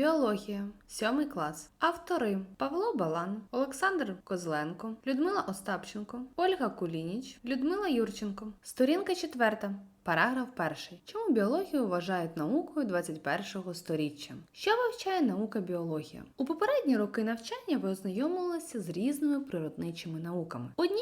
Біологія, сьомий клас. Автори Павло Балан, Олександр Козленко, Людмила Остапченко, Ольга Кулініч, Людмила Юрченко. Сторінка четверта. Параграф перший. Чому біологію вважають наукою 21-го сторіччя? Що вивчає наука біологія? У попередні роки навчання ви ознайомилися з різними природничими науками. Них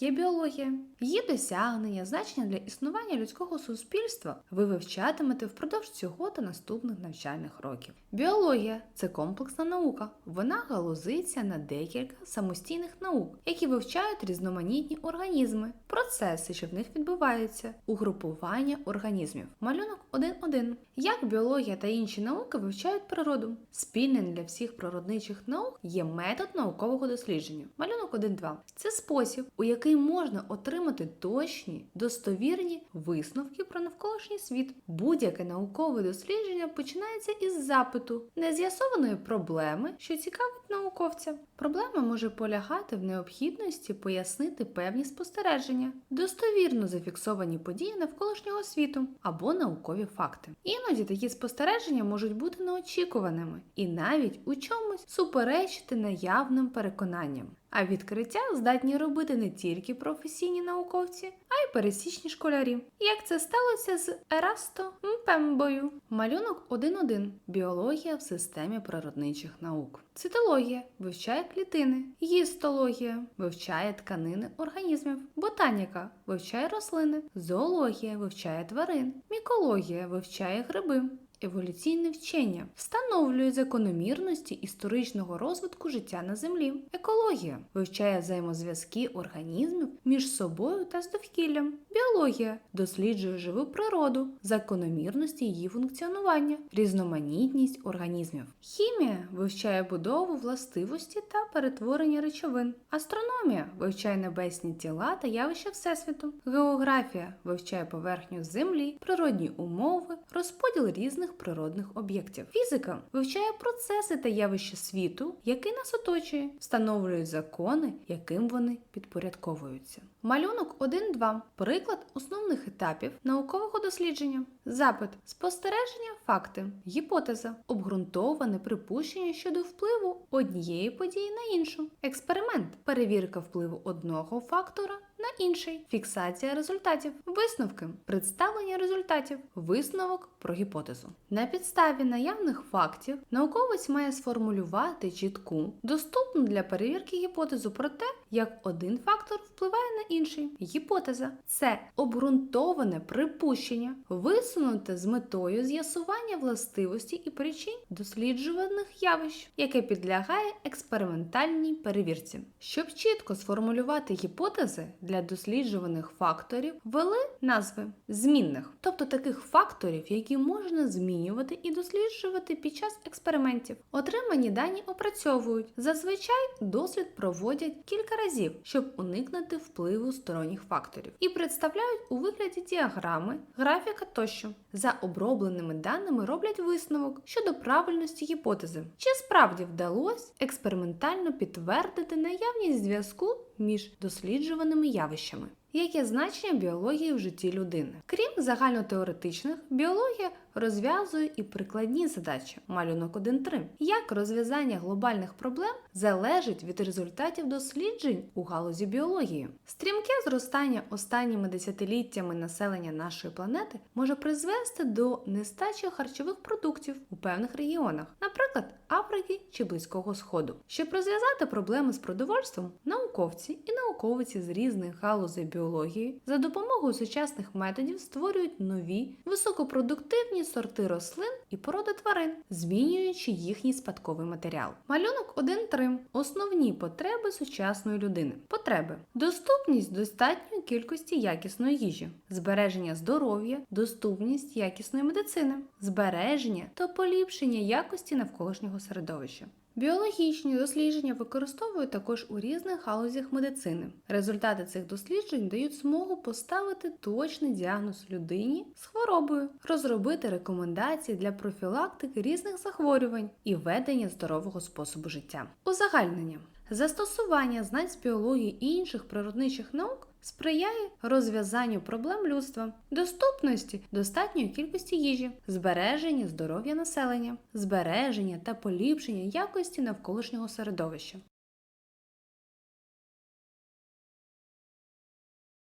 є біологія. Її досягнення, значення для існування людського суспільства ви вивчатимете впродовж цього та наступних навчальних років. Біологія це комплексна наука. Вона галузиться на декілька самостійних наук, які вивчають різноманітні організми, процеси, що в них відбуваються, угрупування організмів. Малюнок 1.1. Як біологія та інші науки вивчають природу? Спільним для всіх природничих наук є метод наукового дослідження. Малюнок 1.2. Це спосіб, у який можна отримати точні, достовірні висновки про навколишній світ. Будь-яке наукове дослідження починається із запиту, нез'ясованої проблеми, що цікавить науковця. Проблема може полягати в необхідності пояснити певні спостереження, достовірно зафіксовані події навколишнього світу або наукові факти. Іноді такі спостереження можуть бути неочікуваними і навіть у чомусь суперечити наявним переконанням. А відкриття здатні робити не тільки професійні науковці, а й пересічні школярі. Як це сталося з Ерасто Мпембою? Малюнок 1.1. Біологія в системі природничих наук. Цитологія вивчає клітини, гістологія вивчає тканини організмів, ботаніка вивчає рослини, зоологія вивчає тварин, мікологія вивчає гриби. Еволюційне вчення встановлює закономірності історичного розвитку життя на Землі. Екологія вивчає взаємозв'язки організмів між собою та з довкіллям. Біологія досліджує живу природу, закономірності її функціонування, різноманітність організмів. Хімія вивчає будову властивості та перетворення речовин. Астрономія вивчає небесні тіла та явища Всесвіту. Географія вивчає поверхню Землі, природні умови, розподіл різних природних об'єктів. Фізика вивчає процеси та явища світу, який нас оточує, встановлює закони, яким вони підпорядковуються. Малюнок 1.2. Приклад основних етапів наукового дослідження. Запит, спостереження, факти, гіпотеза, обґрунтоване припущення щодо впливу однієї події на іншу. Експеримент, перевірка впливу одного фактора інший, фіксація результатів, висновки, представлення результатів, висновок про гіпотезу. На підставі наявних фактів науковець має сформулювати чітку, доступну для перевірки гіпотезу про те, як один фактор впливає на інший. Гіпотеза це обґрунтоване припущення, висунуте з метою з'ясування властивості і причин досліджуваних явищ, яке підлягає експериментальній перевірці. Щоб чітко сформулювати гіпотези для досліджуваних факторів, ввели назви змінних, тобто таких факторів, які можна змінювати і досліджувати під час експериментів. Отримані дані опрацьовують. Зазвичай дослід проводять кілька разів, щоб уникнути впливу сторонніх факторів, і представляють у вигляді діаграми, графіка тощо. За обробленими даними роблять висновок щодо правильності гіпотези. Чи справді вдалося експериментально підтвердити наявність зв'язку між досліджуваними явищами? Яке значення біології в житті людини? Крім загальнотеоретичних, біологія розв'язує і прикладні задачі. Малюнок 1.3. Як розв'язання глобальних проблем залежить від результатів досліджень у галузі біології? Стрімке зростання останніми десятиліттями населення нашої планети може призвести до нестачі харчових продуктів у певних регіонах, наприклад, Африки чи Близького Сходу. Щоб розв'язати проблеми з продовольством, науковці і науковиці з різних галузей біології за допомогою сучасних методів створюють нові високопродуктивні сорти рослин і породи тварин, змінюючи їхній спадковий матеріал. Малюнок 1.3. Основні потреби сучасної людини. Потреби: доступність достатньої кількості якісної їжі, збереження здоров'я, доступність якісної медицини, збереження та поліпшення якості навколишнього середовища. Біологічні дослідження використовують також у різних галузях медицини. Результати цих досліджень дають змогу поставити точний діагноз людині з хворобою, розробити рекомендації для профілактики різних захворювань і ведення здорового способу життя. Узагальнення. Застосування знань з біології і інших природничих наук сприяє розв'язанню проблем людства, доступності достатньої кількості їжі, збереженню здоров'я населення, збереження та поліпшення якості навколишнього середовища.